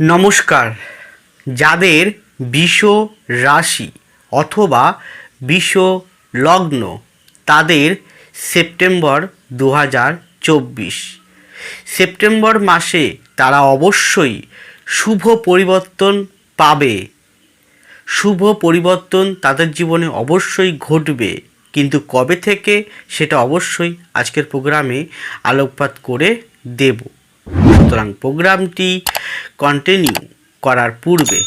নমস্কার। যাদের বিষ রাশি অথবা বিষ লগ্ন, তাদের সেপ্টেম্বর দু হাজার চব্বিশ। সেপ্টেম্বর মাসে তারা অবশ্যই শুভ পরিবর্তন পাবে। শুভ পরিবর্তন তাদের জীবনে অবশ্যই ঘটবে। কিন্তু কবে থেকে, সেটা অবশ্যই আজকের প্রোগ্রামে আলোকপাত করে দেব। সুতরাং প্রোগ্রামটি কন্টিনিউ করার পূর্বে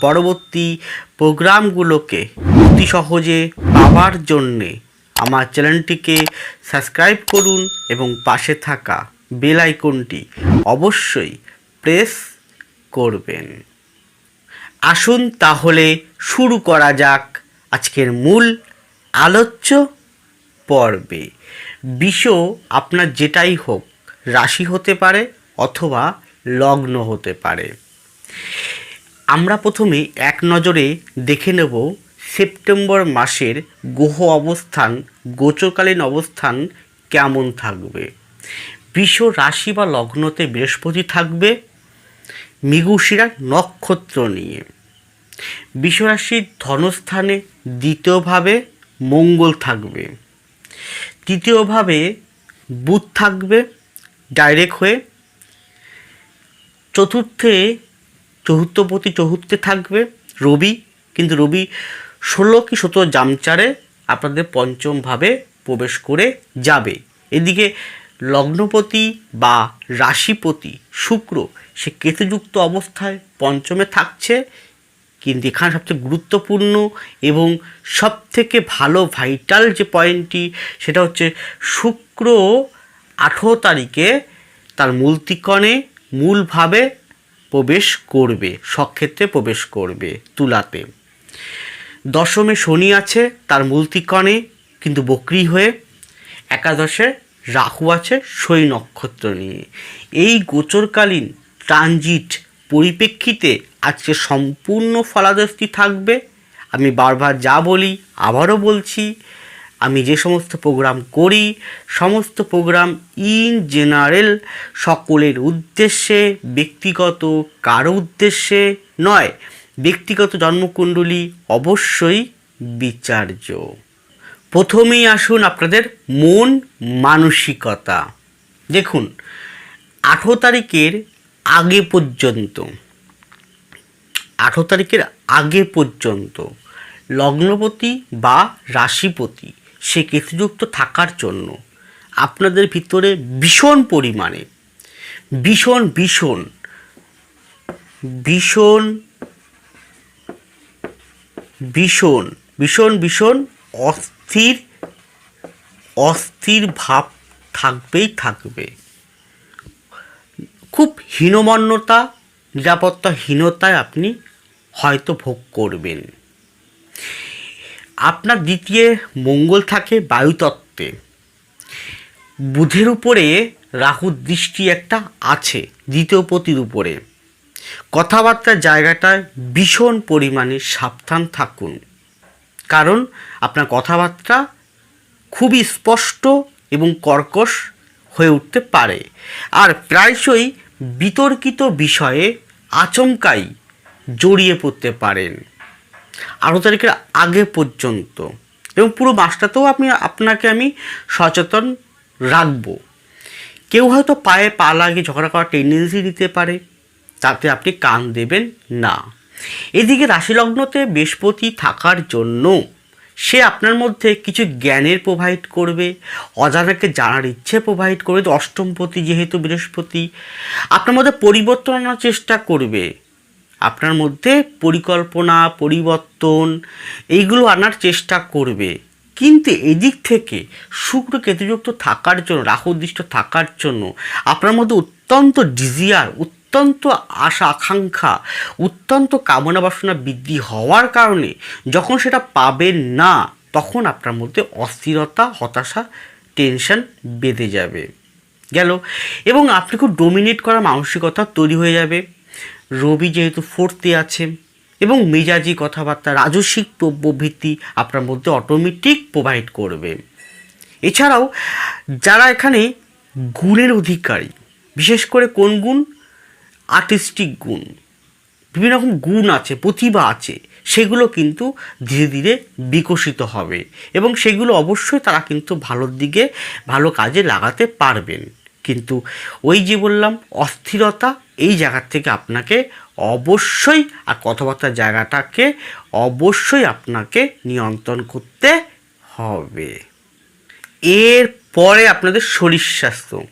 পরবর্তী প্রোগ্রামগুলোকে অতি সহজে পাওয়ার জন্যে আমার চ্যানেলটিকে সাবস্ক্রাইব করুন এবং পাশে থাকা বেল আইকনটি অবশ্যই প্রেস করবেন। আসুন তাহলে শুরু করা যাক আজকের মূল আলোচ্য পর্বে। বিষ আপনার যেটাই হোক, রাশি হতে পারে অথবা লগ্ন হতে পারে। আমরা প্রথমে এক নজরে দেখে নেব সেপ্টেম্বর মাসের গ্রহ অবস্থান, গোচরকালীন অবস্থান কেমন থাকবে। বিষ রাশি বা লগ্নতে বৃহস্পতি থাকবে, মৃগুশিরা নক্ষত্র নিয়ে। বিশ্বরাশির ধনস্থানে দ্বিতীয়ভাবে মঙ্গল থাকবে। তৃতীয়ভাবে বুধ থাকবে ডাইরেক্ট হয়ে চতুর্থে, চতুর্থপতি চতুর্থে থাকবে রবি, কিন্তু রবি ষোলো কি সতেরো জামচারে আপনাদের পঞ্চমভাবে প্রবেশ করে যাবে। এদিকে লগ্নপতি বা রাশিপতি শুক্র, সে কেতুযুক্ত অবস্থায় পঞ্চমে থাকছে, কিন্তু এখানে সবচেয়ে গুরুত্বপূর্ণ এবং সবথেকে ভালো ভাইটাল যে পয়েন্টটি, সেটা হচ্ছে শুক্র আঠেরো তারিখে তার মূল ত্রিকোণে মূলভাবে প্রবেশ করবে, সক্ষেত্রে প্রবেশ করবে তুলাতে। দশমে শনি আছে, তার মূলতিকণে কিন্তু বক্রি হয়ে। একাদশে রাহু আছে, সই নক্ষত্র নিয়ে। এই গোচরকালীন ট্রানজিট পরিপ্রেক্ষিতে আজকে সম্পূর্ণ ফলাদস্তি থাকবে। আমি বারবার যা বলি, আবারও বলছি আমি যে সমস্ত প্রোগ্রাম করি, সমস্ত প্রোগ্রাম ইন জেনারেল সকলের উদ্দেশ্যে, ব্যক্তিগত কারও উদ্দেশ্যে নয়, ব্যক্তিগত জন্মকুণ্ডলী অবশ্যই বিচার্য। প্রথমেই আসুন আপনাদের মন মানসিকতা। দেখুন, আঠেরো তারিখের আগে পর্যন্ত, আঠেরো তারিখের আগে পর্যন্ত লগ্নপতি বা রাশিপতি সে কেতুযুক্ত থাকার জন্য আপনাদের ভিতরে ভীষণ পরিমাণে, ভীষণ ভীষণ ভীষণ ভীষণ ভীষণ ভীষণ অস্থির অস্থির ভাব থাকবেই থাকবে। খুব হীনমান্যতা, নিরাপত্তাহীনতায় আপনি হয়তো ভোগ করবেন। আপনার দ্বিতীয় মঙ্গল থাকে বায়ুতত্ত্বে। বুধের উপরে রাহুর দৃষ্টি একটা আছে, দ্বিতীয় পতির উপরে। কথাবার্তার জায়গাটায় ভীষণ পরিমাণে সাবধান থাকুন। কারণ আপনার কথাবার্তা খুবই স্পষ্ট এবং কর্কশ হয়ে উঠতে পারে। আর প্রায়শই বিতর্কিত বিষয়ে আচমকাই জড়িয়ে পড়তে পারেন। আঠারো তারিখের আগে পর্যন্ত। এবং পুরো মাসটাতেও আপনি, আপনাকে আমি সচেতন রাখব। কেউ হয়তো পায়ে পা লাগিয়ে ঝগড়া করার টেন্ডেন্সি দিতে পারে, তাতে আপনি কান দেবেন না। এদিকে রাশিলগ্নতে বৃহস্পতি থাকার জন্য সে আপনার মধ্যে কিছু জ্ঞানের প্রোভাইড করবে, অজানাকে জানার ইচ্ছে প্রোভাইড করবে, অষ্টমপতি যেহেতু বৃহস্পতি, আপনার মধ্যে পরিবর্তন আনার চেষ্টা করবে। আপনার মধ্যে পরিকল্পনা, পরিবর্তন, এইগুলো আনার চেষ্টা করবে। কিন্তু এদিক থেকে শুক্র কেতুযুক্ত থাকার জন্য রাহুদৃষ্ট থাকার জন্য আপনার মধ্যে অত্যন্ত ডিজিয়ার অত্যন্ত আশা, আকাঙ্ক্ষা, অত্যন্ত কামনা বাসনা বৃদ্ধি হওয়ার কারণে যখন সেটা পাবেন না, তখন আপনার মধ্যে অস্থিরতা, হতাশা টেনশন বেঁধে যাবে। গেল? এবং আপনি খুব ডোমিনেট করা মানসিকতা তৈরি হয়ে যাবে। রবি যেহেতু ফোর্থে আছে, এবং মেজাজি কথাবার্তা, রাজস্বিক প্রবৃত্তি আপনার মধ্যে অটোমেটিক প্রোভাইড করবে। এছাড়াও, যারা এখানে গুণের অধিকারী, বিশেষ করে কোন গুণ? আর্টিস্টিক গুণ। বিভিন্ন রকম গুণ আছে, প্রতিভা আছে, সেগুলো কিন্তু ধীরে ধীরে বিকশিত হবে, এবং সেগুলো অবশ্যই তারা কিন্তু ভালোর দিকে, ভালো কাজে লাগাতে পারবেন। কিন্তু ওই যে বললাম, অস্থিরতা এই জায়গার থেকে আপনাকে অবশ্যই আর কথাবার্তার জায়গাটাকে অবশ্যই আপনাকে নিয়ন্ত্রণ করতে হবে। এর পরে আপনাদের শরীর স্বাস্থ্য।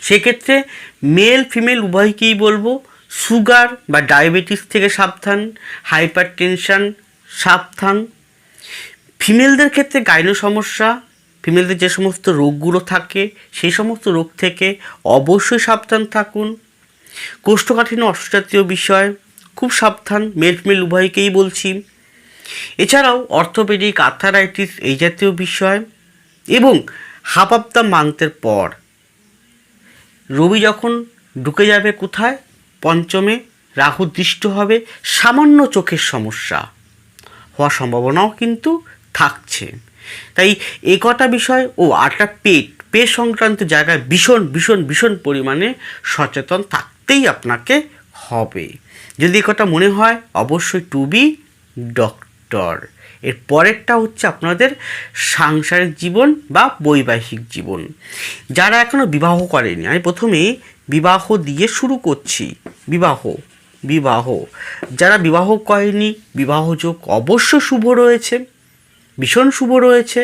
সেক্ষেত্রে মেল ফিমেল উভয়কেই বলব? সুগার বা ডায়াবেটিস থেকে সাবধান হাইপার টেনশন সাবধান। ফিমেলদের ক্ষেত্রে গাইনো সমস্যা ফিমেলদের যে সমস্ত রোগগুলো থাকে, সেই সমস্ত রোগ থেকে অবশ্যই সাবধান থাকুন। কোষ্ঠকাঠিন্য অষ্টজাতীয় বিষয়, খুব সাবধান মেল ফিমেল উভয়কেই বলছি। এছাড়াও অর্থোপেডিক আর্থারাইটিস এই জাতীয় বিষয় এবং হাফ অফ মান্থের পর। রবি যখন ঢুকে যাবে কোথায়? পঞ্চমে রাহু দৃষ্ট হবে, সামান্য চোখের সমস্যা হওয়ার সম্ভাবনাও কিন্তু থাকছে। তাই এ কটা বিষয় ও আটটা পেট পেট সংক্রান্ত জায়গায় ভীষণ ভীষণ ভীষণ পরিমাণে সচেতন থাকতেই আপনাকে হবে। যদি কটা মনে হয়, অবশ্যই টু বি ডক্টর এর পরেরটা হচ্ছে আপনাদের সাংসারিক জীবন বা বৈবাহিক জীবন। যারা এখনও বিবাহ করেনি, আমি প্রথমে বিবাহ দিয়ে শুরু করছি। বিবাহ বিবাহ। যারা বিবাহ করেনি, বিবাহ যোগ অবশ্য শুভ রয়েছে, ভীষণ শুভ রয়েছে।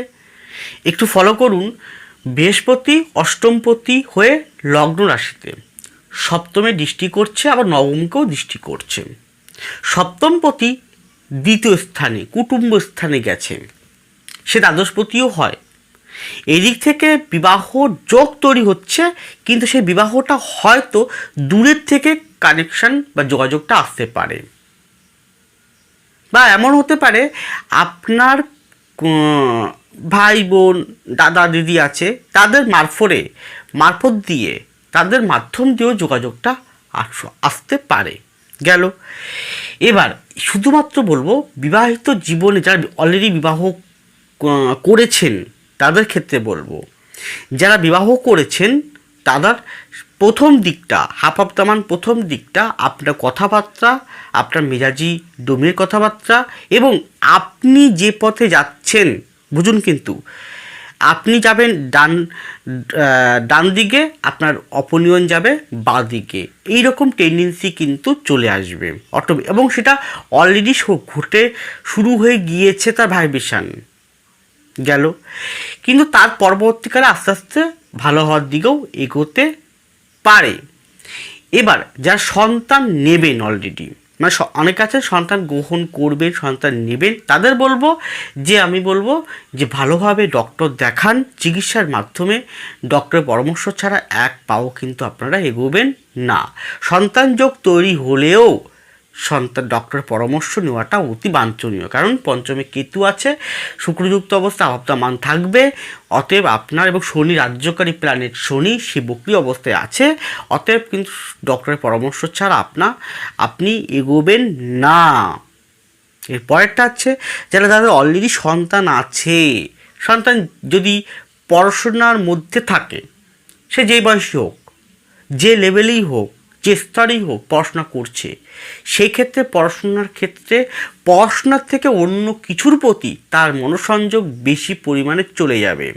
একটু ফলো করুন, বৃহস্পতি, অষ্টমপতি হয়ে লগ্ন রাশিতে। সপ্তমে দৃষ্টি করছে, আবার নবমকেও দৃষ্টি করছে। সপ্তমপতি দ্বিতীয় স্থানে, কুটুম্ব স্থানে গেছে। সে দ্বাদশপতিও হয়। এদিক থেকে বিবাহ যোগ তৈরি হচ্ছে, কিন্তু সেই বিবাহটা হয়তো দূরের থেকে কানেকশন বা যোগাযোগটা আসতে পারে। বা এমন হতে পারে, আপনার ভাই বোন, দাদা, দিদি আছে, তাদের মারফরে মারফত দিয়ে তাদের মাধ্যম দিয়েও যোগাযোগটা আস- আসতে পারে। গেল। এবার শুধুমাত্র বলব, বিবাহিত জীবনে যারা অলরেডি বিবাহ করেছেন, তাদের ক্ষেত্রে বলব, যারা বিবাহ করেছেন, তাদের প্রথম দিকটা, হাফ অফ প্রথম দিকটা, আপনার কথাবার্তা, আপনার মেজাজি ডোমের কথাবার্তা এবং আপনি যে পথে যাচ্ছেন, বুঝুন কিন্তু আপনি যাবেন ডান ডান দিকে, আপনার অপনিয়ন যাবে বা দিকে। এইরকম টেন্ডেন্সি কিন্তু চলে আসবে। অটো, এবং সেটা অলরেডি ঘটে শুরু হয়ে গিয়েছে তার ভাইবেশান গেল। কিন্তু তার পরবর্তীকালে আস্তে আস্তে ভালো হওয়ার দিকেও এগোতে পারে। এবার, যারা সন্তান নেবেন অলরেডি মানে অনেক আছে, সন্তান গ্রহণ করবেন সন্তান নেবেন। তাদের বলব যে, আমি বলব যে, ভালোভাবে ডক্টর দেখান, চিকিৎসার মাধ্যমে। ডক্টরের পরামর্শ ছাড়া এক পাও কিন্তু আপনারা এগোবেন না। সন্তান যোগ তৈরি হলেও সন্তান ডক্টরের পরামর্শ নেওয়াটা অতি বাঞ্ছনীয়। কারণ পঞ্চমে কেতু আছে, শুক্রযুক্ত অবস্থা, আবদামান থাকবে, অতএব আপনার এবং শনি রাজ্যকারী প্ল্যানেট শনি সে বক্রি অবস্থায় আছে, অতএব কিন্তু ডক্টরের পরামর্শ ছাড়া আপনা, আপনি এগোবেন না। এর পরেরটা হচ্ছে যারা তাদের অলরেডি সন্তান আছে, সন্তান যদি পড়াশোনার মধ্যে থাকে, সে যেই বয়সী হোক, যে লেভেলেই হোক যে স্তরেই হোক পড়াশোনা করছে সেই ক্ষেত্রে পড়াশোনার ক্ষেত্রে পড়াশোনার থেকে অন্য কিছুর প্রতি তার মনোসংযোগ বেশি পরিমাণে চলে যাবে।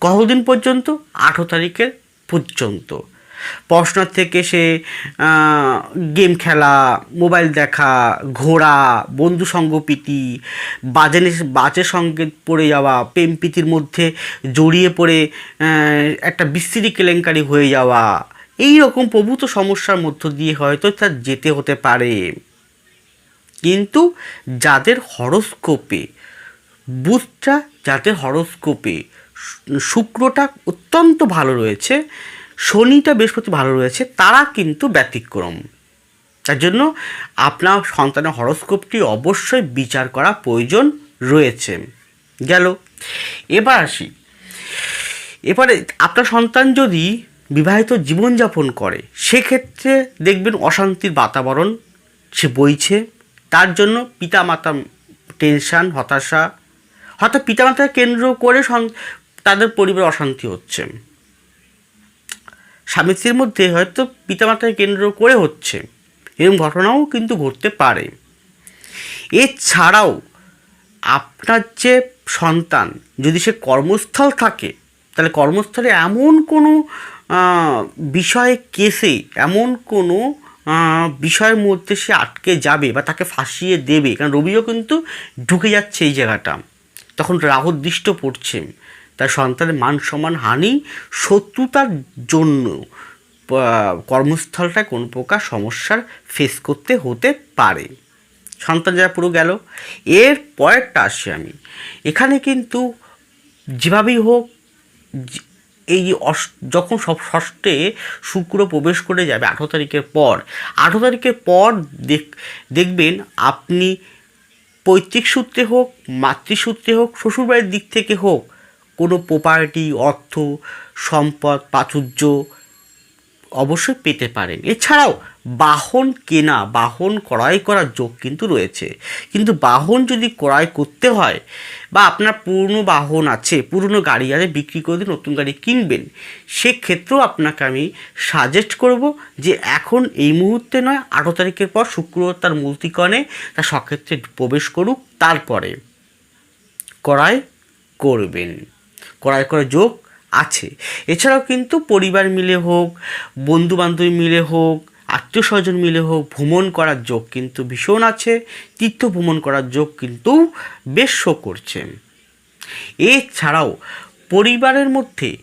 কতদিন পর্যন্ত? আঠেরো তারিখের পর্যন্ত। পড়াশোনার থেকে সে গেম খেলা, মোবাইল দেখা, ঘোরা বন্ধু সঙ্গপ্রীতি বাজে নেশ- বাজে সঙ্গে পড়ে যাওয়া প্রেম প্রীতির মধ্যে জড়িয়ে পড়ে একটা বিস্তৃতি কেলেঙ্কারি হয়ে যাওয়া এই রকম প্রভূত সমস্যার মধ্য দিয়ে হয়তো তার যেতে হতে পারে। কিন্তু যাদের হরস্কোপে, বুধটা যাদের হরস্কোপে, শুক্রটা অত্যন্ত ভালো রয়েছে, শনিটা বৃহস্পতি ভালো রয়েছে, তারা কিন্তু ব্যতিক্রম। তার জন্য আপনার সন্তানের হরস্কোপটি অবশ্যই বিচার করা প্রয়োজন রয়েছে। গেল। এবার আসি। এবারে আপনার সন্তান যদি বিবাহিত জীবনযাপন করে, সেক্ষেত্রে দেখবেন অশান্তির বাতাবরণ সে বইছে। তার জন্য পিতামাতা টেনশান, হতাশা, হয়তো পিতামাতাকে কেন্দ্র করে তাদের পরিবার অশান্তি হচ্ছে। স্বামী স্ত্রীর মধ্যে হয়তো পিতামাতাকে কেন্দ্র করে হচ্ছে। এরকম ঘটনাও কিন্তু ঘটতে পারে। এছাড়াও আপনার যে সন্তান, যদি সে কর্মস্থল থাকে, তাহলে কর্মস্থলে এমন কোনো বিষয়ে কেসে এমন কোনো বিষয়ের মধ্যে সে আটকে যাবে বা তাকে ফাঁসিয়ে দেবে। কারণ রবিও কিন্তু ঢুকে যাচ্ছে এই জায়গাটা। তখন রাহুর দৃষ্ট পড়ছে। তার সন্তানের মান সম্মান, হানি শত্রুতার জন্য কর্মস্থলটায় কোনো প্রকার সমস্যার ফেস করতে হতে পারে। সন্তান যারা পুরো গেল। এর পরেরটা আসি আমি। এখানে কিন্তু যেভাবেই হোক এই অস- যখন সব ষষ্ঠে শুক্র প্রবেশ করে যাবে আঠেরো তারিখের পর, আঠেরো তারিখের পর দেখ, দেখবেন আপনি পৈতৃক সূত্রে হোক, মাতৃসূত্রে হোক, শ্বশুরবাড়ির দিক থেকে হোক, কোনো প্রপার্টি অর্থ, সম্পদ, প্রাচুর্য অবশ্যই পেতে পারেন এছাড়াও বাহন কেনা, বাহন ক্রয় করার যোগ কিন্তু রয়েছে। কিন্তু বাহন যদি ক্রয় করতে হয় বা আপনার পুরনো বাহন আছে, পুরনো গাড়ি আছে, বিক্রি করে দিয়ে নতুন গাড়ি কিনবেন, সেক্ষেত্রেও আপনাকে আমি সাজেস্ট করব যে এখন এই মুহূর্তে নয়, আঠেরো তারিখের পর শুক্র তার মূর্তিকণে তার সক্ষেত্রে প্রবেশ করুক, তারপরে ক্রয় করবেন। ক্রয় করার যোগ আছে। এছাড়াও কিন্তু পরিবার মিলে হোক বন্ধু বান্ধবী মিলে হোক, আত্মীয় স্বজন মিলে হোক, ভ্রমণ করার যোগ কিন্তু ভীষণ আছে, তীর্থ ভ্রমণ করার যোগ কিন্তু বেশ শো করছে। এছাড়াও পরিবারের মধ্যে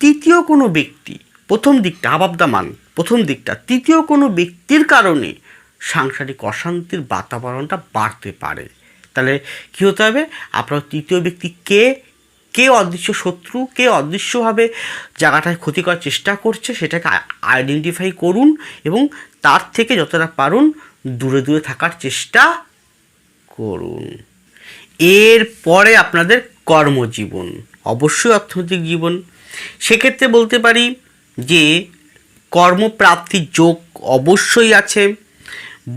তৃতীয় কোনো ব্যক্তি, প্রথম দিকটা, হাব দ্য মান, প্রথম দিকটা, তৃতীয় কোনো ব্যক্তির কারণে সাংসারিক অশান্তির বাতাবরণটা বাড়তে পারে। তাহলে কী হতে হবে? আপনার তৃতীয় ব্যক্তি কে? কে অদৃশ্য শত্রু, কে অদৃশ্যভাবে জায়গাটায় ক্ষতি করার চেষ্টা করছে সেটাকে আইডেন্টিফাই করুন এবং তার থেকে যতটা পারুন দূরে দূরে থাকার চেষ্টা করুন। এরপরে আপনাদের কর্মজীবন, অবশ্যই অর্থনৈতিক জীবন। সেক্ষেত্রে বলতে পারি যে কর্মপ্রাপ্তির যোগ অবশ্যই আছে,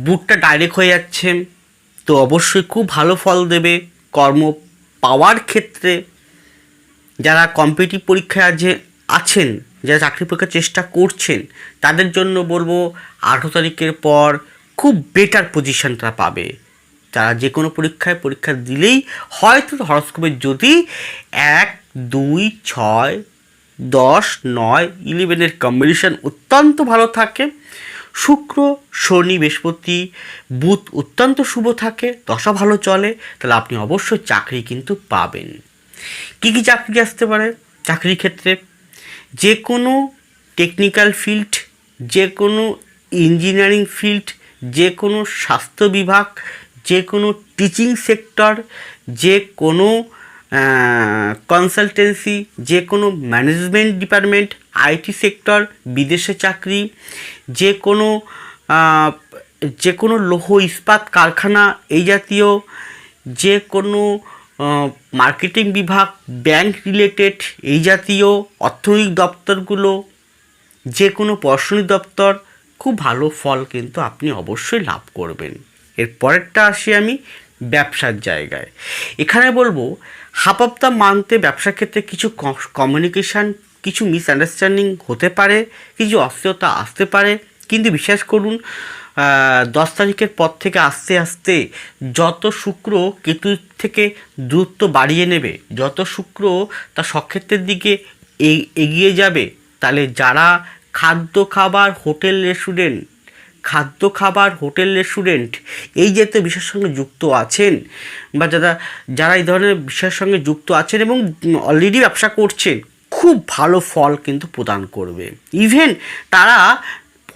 বুটটা ডাইরেক্ট হয়ে যাচ্ছে, তো অবশ্যই খুব ভালো ফল দেবে কর্ম পাওয়ার ক্ষেত্রে। যারা কম্পিটিভ পরীক্ষায় যে আছেন, যারা চাকরি পরীক্ষার চেষ্টা করছেন, তাদের জন্য বলব আঠেরো তারিখের পর খুব বেটার পজিশন তারা পাবে। তারা যে কোনো পরীক্ষায় পরীক্ষা দিলেই হয়তো হরস্কোপের যদি এক, দুই, ছয়, দশ, নয় ইলেভেনের কম্বিনেশন অত্যন্ত ভালো থাকে, শুক্র, শনি, বৃহস্পতি, বুধ অত্যন্ত শুভ থাকে, দশা ভালো চলে, তাহলে আপনি অবশ্যই চাকরি কিন্তু পাবেন। কী কী চাকরি আসতে পারে? চাকরির ক্ষেত্রে যে কোনো টেকনিক্যাল ফিল্ড যে কোনো ইঞ্জিনিয়ারিং ফিল্ড যে কোনো স্বাস্থ্য বিভাগ যে কোনো টিচিং সেক্টর যে কোনো কনসালটেন্সি যে কোনো ম্যানেজমেন্ট ডিপার্টমেন্ট আইটি সেক্টর বিদেশে চাকরি যে কোনো যে কোনো লৌহ ইস্পাত কারখানা, এই জাতীয় যে কোনো মার্কেটিং বিভাগ ব্যাংক রিলেটেড এই জাতীয় অর্থনৈতিক দপ্তরগুলো যে কোনো প্রশাসনিক দপ্তর, খুব ভালো ফল কিন্তু আপনি অবশ্যই লাভ করবেন। এর পরেরটা আসি আমি ব্যবসার জায়গায়। এখানে বলব হাফ অফ দ্য মান্থে ব্যবসার ক্ষেত্রে কিছু কমিউনিকেশান কিছু মিসআন্ডারস্ট্যান্ডিং হতে পারে, কিছু অস্থিরতা আসতে পারে, কিন্তু বিশ্বাস করুন দশ তারিখের পর থেকে আস্তে আস্তে যত শুক্র কেতু থেকে দূরত্ব বাড়িয়ে নেবে, যত শুক্র তার সক্ষেত্রের দিকে এগিয়ে যাবে, তাহলে যারা খাদ্য খাবার হোটেল রেস্টুরেন্ট, খাদ্য খাবার হোটেল রেস্টুরেন্ট এই জাতীয় বিষয়ের সঙ্গে যুক্ত আছেন বা যারা যারা এই ধরনের বিষয়ের সঙ্গে যুক্ত আছেন এবং অলরেডি ব্যবসা করছেন, খুব ভালো ফল কিন্তু প্রদান করবে। ইভেন তারা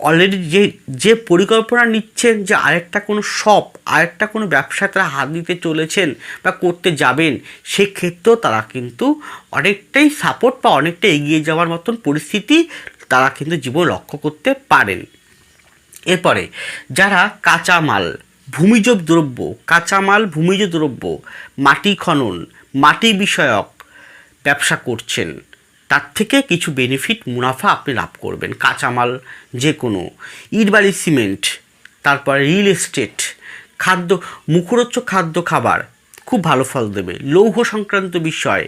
অলরেডি যে যে পরিকল্পনা নিচ্ছেন যে আরেকটা কোনো শপ আরেকটা কোনো ব্যবসায় তারা হাত দিতে চলেছেন বা করতে যাবেন, সেক্ষেত্রেও তারা কিন্তু অনেকটাই সাপোর্ট বা অনেকটা এগিয়ে যাওয়ার মতন পরিস্থিতি তারা কিন্তু জীবন লক্ষ্য করতে পারেন। এরপরে, যারা কাঁচামাল ভূমিজ দ্রব্য, কাঁচামাল, ভূমিজ দ্রব্য, মাটি খনন, মাটি বিষয়ক ব্যবসা করছেন থেকে কিছু বেনিফিট মুনাফা আপনি লাভ করবেন। কাঁচামাল যে কোনো ইটবালি সিমেন্ট, তারপরে রিয়েল এস্টেট খাদ্য মুখরোচ্চ খাদ্য খাবার, খুব ভালো ফল দেবে। লৌহ সংক্রান্ত বিষয়,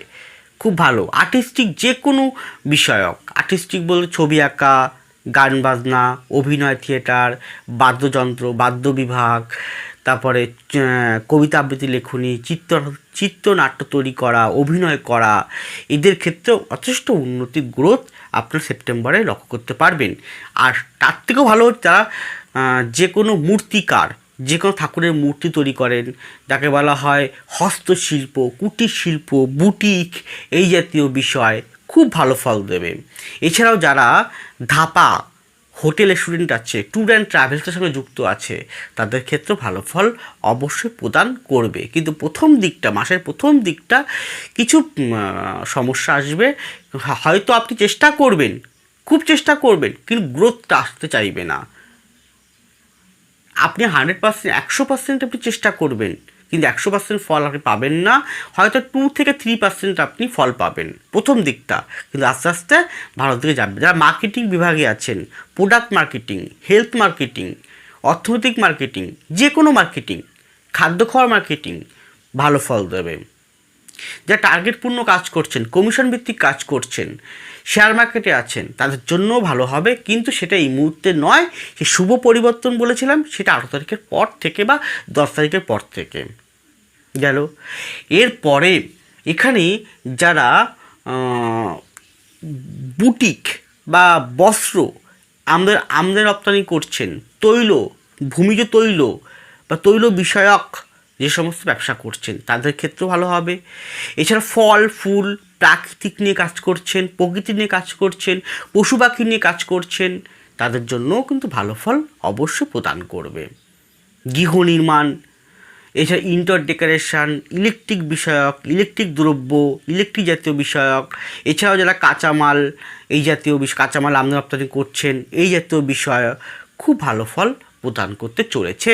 খুব ভালো। আর্টিস্টিক যে কোনো বিষয়ক আর্টিস্টিক বলে ছবি আঁকা, গান বাজনা, অভিনয় থিয়েটার বাদ্যযন্ত্র বাদ্য বিভাগ তারপরে কবিতা আবৃত্তি লেখনী, চিত্র, চিত্রনাট্য তৈরি করা, অভিনয় করা, এদের ক্ষেত্রেও যথেষ্ট উন্নতি গ্রোথ আপনার সেপ্টেম্বরে লক্ষ্য করতে পারবেন। আর তার থেকেও ভালো যারা যে কোনো মূর্তিকার, যে কোনো ঠাকুরের মূর্তি তৈরি করেন, যাকে বলা হয় হস্তশিল্প কুটির শিল্প বুটিক, এই জাতীয় বিষয়, খুব ভালো ফল দেবে। এছাড়াও যারা ধাপা হোটেল স্টুডেন্ট আছে, ট্যুর অ্যান্ড ট্রাভেলসের সঙ্গে যুক্ত আছে, তাদের ক্ষেত্রে ভালো ফল অবশ্যই প্রদান করবে। কিন্তু প্রথম দিকটা, মাসের প্রথম দিকটা কিছু সমস্যা আসবে। হয়তো আপনি চেষ্টা করবেন, খুব চেষ্টা করবেন, কিন্তু গ্রোথটা আসতে চাইবে না। আপনি হান্ড্রেড পার্সেন্ট একশো পার্সেন্ট আপনি চেষ্টা করবেন। কিন্তু একশো পার্সেন্ট ফল আপনি পাবেন না। হয়তো টু থেকে থ্রি পার্সেন্ট আপনি ফল পাবেন। প্রথম দিকটা। কিন্তু আস্তে আস্তে ভারত দিকে যাবে যারা মার্কেটিং বিভাগে আছেন প্রোডাক্ট মার্কেটিং হেলথ মার্কেটিং অর্থনৈতিক মার্কেটিং যে কোনো মার্কেটিং খাদ্য খাওয়ার মার্কেটিং ভালো ফল দেবে। যারা টার্গেট পূর্ণ কাজ করছেন কমিশন ভিত্তিক কাজ করছেন শেয়ার মার্কেটে আছেন, তাদের জন্যও ভালো হবে। কিন্তু সেটা এই মুহূর্তে নয়। সে শুভ পরিবর্তন বলেছিলাম, সেটা আঠারো তারিখের পর থেকে বা দশ তারিখের পর থেকে। গেল। এরপরে এখানে যারা বুটিক বা বস্ত্র আমাদের আমদানি রপ্তানি করছেন, তৈল, ভূমিজ তৈল বা তৈল বিষয়ক যে সমস্ত ব্যবসা করছেন, তাদের ক্ষেত্রেও ভালো হবে। এছাড়া ফল, ফুল, প্রাকৃতিক নিয়ে কাজ করছেন, প্রকৃতি নিয়ে কাজ করছেন, পশু পাখি নিয়ে কাজ করছেন, তাদের জন্যও কিন্তু ভালো ফল অবশ্যই প্রদান করবে। গৃহ নির্মাণ এছাড়া ইন্টার ডেকোরেশন ইলেকট্রিক বিষয়ক ইলেকট্রিক দ্রব্য ইলেকট্রিক জাতীয় বিষয়ক, এছাড়াও যারা কাঁচামাল, এই জাতীয় বিষয় কাঁচামাল আমদানি রপ্তানি করছেন, এই জাতীয় বিষয় খুব ভালো ফল প্রদান করতে চলেছে।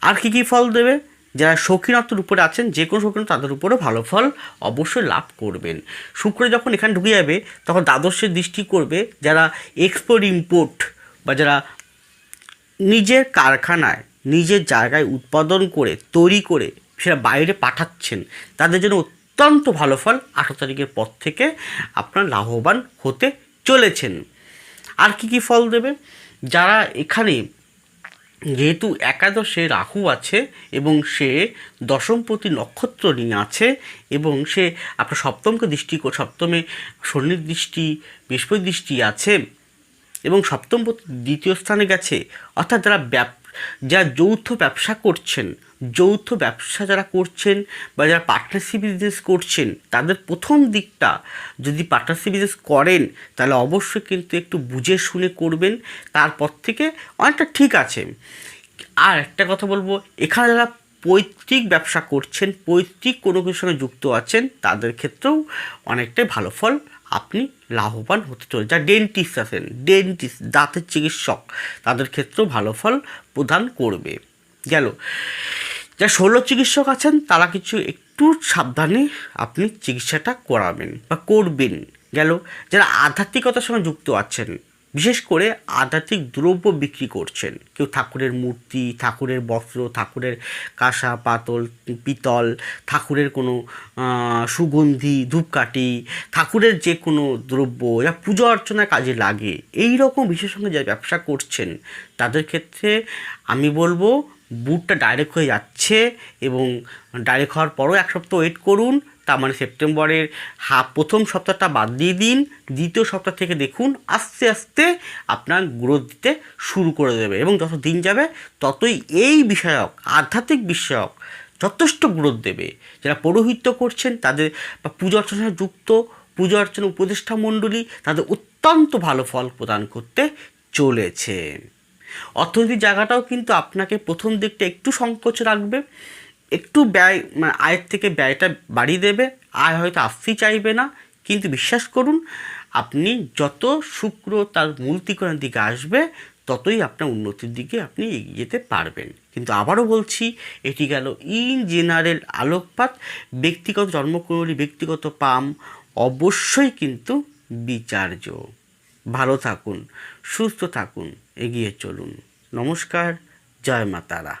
আর কী কী ফল দেবে? যারা শৌখিনত্বের উপরে আছেন, যে কোনো শৌখিন তাদের উপরেও ভালো ফল অবশ্যই লাভ করবেন। শুক্র যখন এখানে ঢুকে যাবে, তখন দ্বাদশের দৃষ্টি করবে যারা এক্সপোর্ট ইম্পোর্ট বা যারা নিজের কারখানায় নিজের জায়গায় উৎপাদন করে, তৈরি করে সেটা বাইরে পাঠাচ্ছেন, তাদের জন্য অত্যন্ত ভালো ফল আঠারো তারিখের পর থেকে আপনার লাভবান হতে চলেছেন। আর কি কি ফল দেবে যারা এখানে যেহেতু একাদশে রাহু আছে এবং সে দশমপতি নক্ষত্র নিয়ে আছে এবং সে আপনার সপ্তমকে দৃষ্টি সপ্তমে শনির দৃষ্টি বৃহস্পতি দৃষ্টি আছে এবং সপ্তম পতি দ্বিতীয় স্থানে গেছে, অর্থাৎ যারা ব্যব যারা যৌথ ব্যবসা করছেন, যৌথ ব্যবসা যারা করছেন বা যারা পার্টনারশিপ বিজনেস করছেন, তাদের প্রথম দিকটা যদি পার্টনারশিপ বিজনেস করেন, তাহলে অবশ্যই কিন্তু একটু বুঝে শুনে করবেন, তারপর থেকে অনেকটা ঠিক আছে। আর একটা কথা বলব, এখানে যারা পৈতৃক ব্যবসা করছেন, পৈতৃক কোনো কিছুর সঙ্গে যুক্ত আছেন, তাদের ক্ষেত্রেও অনেকটাই ভালো ফল আপনি লাভবান হতে চলে যা ডেন্টিস্ট আছেন ডেন্টিস্ট দাঁতের চিকিৎসক, তাদের ক্ষেত্রেও ভালো ফল প্রদান করবে। গেল। যা শল্য চিকিৎসক আছেন, তারা কিছু একটু সাবধানে আপনি চিকিৎসাটা করাবেন বা করবেন। গেল। যারা আধ্যাত্মিকতার সঙ্গে যুক্ত আছেন বিশেষ করে আধ্যাত্মিক দ্রব্য বিক্রি করছেন। কেউ ঠাকুরের মূর্তি, ঠাকুরের বস্ত্র, ঠাকুরের কাঁসা, পাতল, পিতল, ঠাকুরের কোনো সুগন্ধি, ধূপকাঠি, ঠাকুরের যে কোনো দ্রব্য যা পুজো অর্চনার কাজে লাগে, এই রকম বিশেষ সঙ্গে যারা ব্যবসা করছেন, তাদের ক্ষেত্রে আমি বলব বুটটা ডাইরেক্ট হয়ে যাচ্ছে এবং ডাইরেক্ট হওয়ার পরও এক সপ্তাহ ওয়েট করুন তার মানে সেপ্টেম্বরের হা প্রথম সপ্তাহটা বাদ দিয়ে দিন, দ্বিতীয় সপ্তাহ থেকে দেখুন আস্তে আস্তে আপনার গ্রোথ দিতে শুরু করে দেবে এবং যত দিন যাবে ততই এই বিষয়ক, আধ্যাত্মিক বিষয়ক যথেষ্ট গ্রোথ দেবে। যারা পৌরোহিত্য করছেন তাদের বা পূজা অর্চনার যুক্ত, পূজা অর্চনা উপদেষ্টা মণ্ডলী তাদের অত্যন্ত ভালো ফল প্রদান করতে চলেছে। অর্থনৈতিক জায়গাটাও কিন্তু আপনাকে প্রথম দিকটা একটু সংকোচ রাখবে। একটু ব্যয় মানে আয়ের থেকে ব্যয়টা বাড়িয়ে দেবে। আয় হয়তো আসতেই চাইবে না, কিন্তু বিশ্বাস করুন, আপনি যত শুক্র তার মূল ত্রিকোণের দিকে আসবে, ততই আপনার উন্নতির দিকে আপনি এগিয়ে যেতে পারবেন। কিন্তু আবারও বলছি, এটি গেল ইন জেনারেল আলোকপাত। ব্যক্তিগত জন্মকুণ্ডলী ব্যক্তিগত পাম, অবশ্যই কিন্তু বিচার্য। ভালো থাকুন, সুস্থ থাকুন, এগিয়ে চলুন। নমস্কার, জয় মা তারা